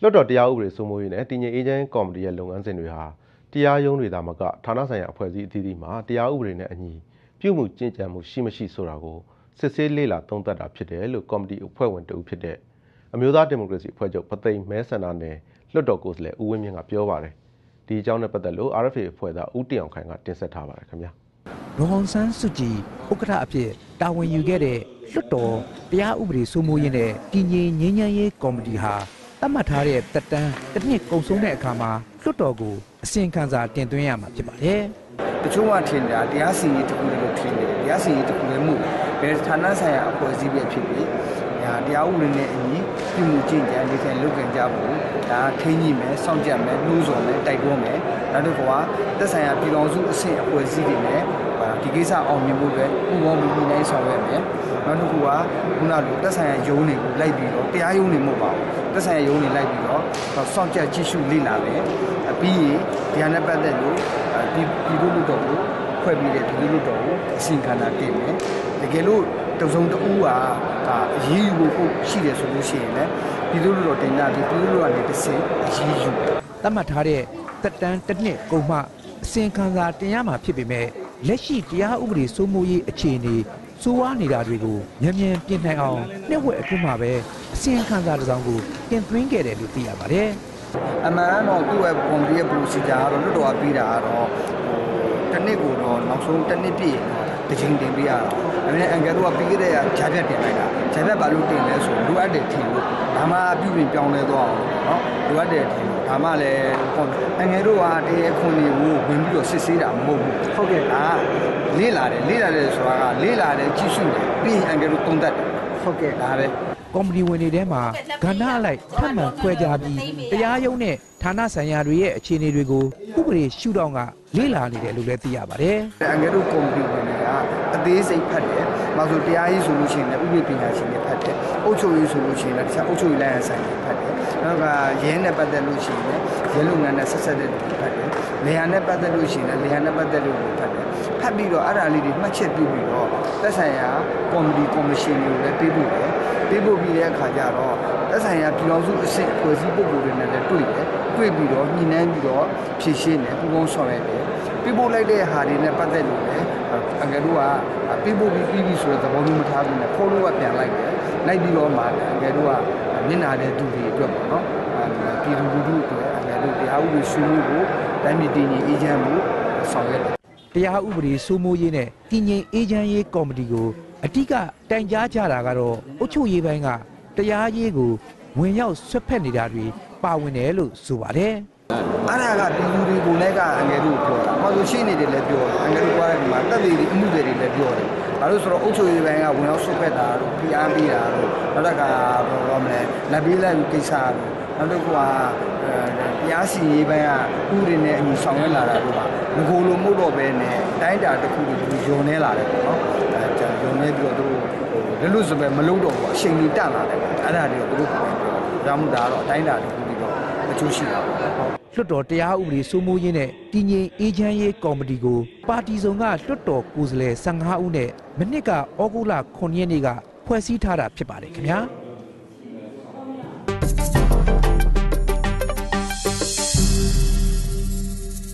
လွှတ်တော်တရားဥပဒေစိုးမိုးရေးနဲ့တည်ငြိမ်အေးချမ်းကော်မတီရဲ့လုပ်ငန်းစဉ်တွေဟာတရားရုံးတွေသာမကဌာနဆိုင်ရာအဖွဲ့အစည်းအသီးသီးမှာတရားဥပဒေနဲ့အညီပြုမှုကျင့်ကြံမှုရှိမရှိဆိုတာကိုစစ်ဆေးလေ့လာသုံးသပ်တာဖြစ်တယ်လို့ကော်မတီအဖွဲ့ဝင်တဦးဖြစ်တဲ့အမျိုးသားဒီမိုကရေစီအဖွဲ့ချုပ်ပသိမ်မဲဆန္ဒနယ်လွှတ်တော်ကိုယ်စားလှယ်ဦးဝင်းမြင့်ကပြောပါတယ်ဒီအကြောင်းနဲ့ပတ်သက်လို့ RFA အဖွဲ့သားဦးတင်အောင်ခိုင်ကတင်ဆက်ထားပါတယ်ခင်ဗျာဒေါန်ဆန်းစုကြည်ဥက္ကဋ္ဌအဖြစ်တာဝန်ယူခဲ့တဲ့လွှတ်တော်တရားဥပဒေစိုးမိုးရေးနဲ့တည်ငြိမ်ငြိမ်းချမ်းရေးကော်မတီဟာသ တ်မှတ်ထားတဲ့တက်တန်းတစ်နှစ်ကုန်ဆုံးတဲ့အခါမှာလွှတ်တော်ကိုအစီရင်ခံစာတင်သွင်းရမှာဖြစ်ပါတယ်တချို့ကထင်တာတရားစီရင်တစ်ခုလည်းထင်တယ်တရားစီရင်တစ်ခုလည်းမဟုတ်ဘယ်ဌာနဆိုင်ရာအဖွဲ့အစည်းပဲဖြစ်ဖြစ် ညာတရားဥပဒေနဲ့အညီပြုမှုကျင့်ကြံနေထိုင်လုပ်ကြံကြဖို့ဒါထိန်းကြီးမယ်စောင့်ကြပ်မယ်နှိုးဆော်မယ်တိုက်တွန်းမယ်နောက်တစ်ခါသက်ဆိုင်ရာပြည်တော်စုအဆင့်အဖွဲ့အစည်းတွေနဲ့ဒီကိစ္စအောင်မြင်ဖို့အတွက်ပူးပေါင်းပြီးပြည်နိုင်ဆောင်ရွက်မယ်နောက်တစ်ခုကခုနလိုသက်ဆိုင်ရာယုံတွေကိုလိုက်ပြီးတော့တရားယုံတွေမဟုတ်ပါဘူးသက်ဆိုင်ရာယုံတွေလိုက်ပြီးတော့စောင့်ကြပ်ကြည့်ရှုလေ့လာမယ်ပြီးရင်ဒီဟာနဲ့ပတ်သက်လို့ဒီပြည်သူ့လူတော်ကိုဖွဲ့ပြီးတဲ့ပြည်သူ့လူတော်ကိုအစီအခံတာတင်မယ်တကယ်လို့တစုံတဦးဟာ ဒါအရေးယူဖို့ရှိတယ်ဆိုလို့ရှိရင်လည်းပြည်သူ့လူတော်တင်တာဒီပြည်သူ့လူကနေတစ်ဆင့်အရေးယူသတ်မှတ်ထားတဲ့တက်တန်းတစ်နှစ်ကုန်မှအစီရင်ခံစာတင်ရမှာဖြစ်ပေမဲ့လက်ရှိတရားဥပဒေစိုးမိုးရေးအခြေအနေစိုးဝါးနေတာတွေကိုမြန်မြန်ပြင်နိုင်အောင်နှစ်ဝက်အတွင်းမှာပဲအစီရင်ခံစာတစ်စောင်ကိုတင်သွင်းခဲ့တယ်လို့သိရပါတယ်အမှန်တော့သူ့ရဲ့ကွန်ပျူတာ procedure ကတော့လွတ်တော်ကပြီးတာကတော့ဟိုတစ်နှစ်ကိုတော့နောက်ဆုံးတစ်နှစ်ပြည့် တစ်ချိန်တင်ပေးရတာ။အဲဒါနဲ့အန်ကယ်တို့ကပြီးခဲ့တဲ့ကဂျာပြတ်တင်လိုက်တာ။ဂျာပြတ်ဘာလို့တင်လဲဆိုလိုအပ်တယ်ထင်လို့ဒါမှပြုပြင်ပြောင်းလဲသွားအောင်နော်လိုအပ်တယ်ထင်လို့ဒါမှလည်းအန်ကယ်တို့ကတရားခွန်တွေကိုဝင်ပြီးတော့စစ်ဆေးတာမဟုတ်ဘူး။ဟုတ်ကဲ့။ဒါလေးလာတယ်လေးလာတယ်ဆိုတာကလေးလာတယ်ကြည့်ရှုတယ်ပြီးရင်အန်ကယ်တို့တုံးတက်တယ်။ဟုတ်ကဲ့ဒါပဲကော်မတီဝင်တွေထဲမှာကဏ္ဍအလိုက်ထပ်မံခွဲခြားပြီးတရားရုံးနဲ့ဌာနဆိုင်ရာတွေရဲ့အခြေအနေတွေကိုဥပဒေရှုထောင့်ကလေ့လာနေတယ်လို့လည်းသိရပါတယ်အန်ကယ်တို့ကွန်ပျူတာတွေက အသေးစိတ်ဖတ်တယ်။မဆိုတရားရေးဆိုလို့ရှိရင်လည်းဥပဒေပညာရှင်တွေဖတ်တယ်။အုပ်ချုပ်ရေးဆိုလို့ရှိရင်လည်းတခြားအုပ်ချုပ်ရေးလိုင်းအဆိုင်တွေဖတ်တယ်။နောက်ကရဲနဲ့ပတ်သက်လို့ရှိရင်လည်းရဲလုပ်ငန်းနဲ့ဆက်ဆက်တဲ့တွေဖတ်တယ်။လေယာဉ်နဲ့ပတ်သက်လို့ရှိရင်လည်းလေယာဉ်နဲ့ပတ်သက်လို့တွေဖတ်တယ်။ဖတ်ပြီးတော့အဲ့ဒါလေးတွေမှတ်ချက်ပြုပြီးတော့သက်ဆိုင်ရာကော်မတီကော်မရှင်တွေကိုလည်းပေးဖို့တယ်။ပေးဖို့ပြီးတဲ့အခါကျတော့သက်ဆိုင်ရာပြည်တော်စုအဆင့်ဖွဲ့စည်းပုဂ္ဂိုလ်တွေနဲ့လည်းတွေ့တယ်။တွေ့ပြီးတော့ညှိနှိုင်းပြီးတော့ဖြည့်ရှင်းတယ်ပူးပေါင်းဆောင်ရွက်တယ်။ပြပို့လိုက်တဲ့ဟာတွေနဲ့ပတ်သက်လို့လည်း အငယ်တို့ကပြပို့ပြီးပြီးပြီဆိုတဲ့သဘောမျိုးမထားဘူးနဲ့ဖိုးလို့ကပြန်လိုက်တယ်လိုက်ပြီးတော့မှအငယ်တို့ကမျက်နာတဲ့သူတွေအတွက်ပေါ့နော်ပြည်သူလူထုအတွက်အငယ်တို့တရားဥပဒေရှင်းမှုကိုတိုင်းပြည်တည်ငြိမ်အေးချမ်းမှုဆောင်ရွက်တယ်တရားဥပဒေစိုးမိုးရေးနဲ့တည်ငြိမ်အေးချမ်းရေးကော်မတီကိုအတိကတိုင်ကြားကြတာကတော့အုပ်ချုပ်ရေးပိုင်းကတရားရေးကိုဝင်ရောက်ဆွတ်ဖက်နေတာတွေပါဝင်တယ်လို့ဆိုပါတယ် အဲ့ဒါကပြည်သူတွေကိုလည်းကအငယ်တို့ပြောတာ။ဟောဆိုရှင်းနေတယ်လည်းပြောတယ်။အငယ်တို့ပြောတဲ့ဒီမှာတက်သေးတွေအမှုတွေလည်းပြောတယ်။ဘာလို့ဆိုတော့အုပ်ချုပ်ရေးပိုင်းကဝင်ရောက်ဆွတ်ဖက်တာတို့ဖိအားပေးတာတို့နောက်တစ်ခါဘာလို့မလဲလက်ပေးလိုက်ကိစ္စတို့နောက်တစ်ခုကတရားစီရေးပိုင်းကဥပဒေနဲ့အညီဆောင်ရွက်လာတာတို့ပါငကိုလိုမှုတော့ပဲနဲ့တိုင်းတာတစ်ခုတွေယုံနေလာတယ်ပေါ့နော်။အဲကျွန်တော်ယုံနေပြီးတော့တို့ဟိုလွတ်လွတ်စပယ်မလုံးတော့ဘူးအချိန်ကြီးတက်လာတယ်။အဲ့ဒါတွေကိုတို့ပြော။ဒါမှမဟုတ်ဒါကတော့အတိုင်းတာတစ်ခုပြီးတော့ အကျိုးရှိတာပေါ့။ဟုတ်လွှတ်တော်တရားဥပဒေစိုးမိုးရေးနဲ့တည်ငြိမ်အေးချမ်းရေးကော်မတီကိုပါတီစုံကလွှတ်တော်ကိုယ်စားလှယ်15ဦးနဲ့မနစ်ကဩဂုတ်လ9ရက်နေ့ကဖွဲ့စည်းထားတာဖြစ်ပါတယ်ခင်ဗျာ။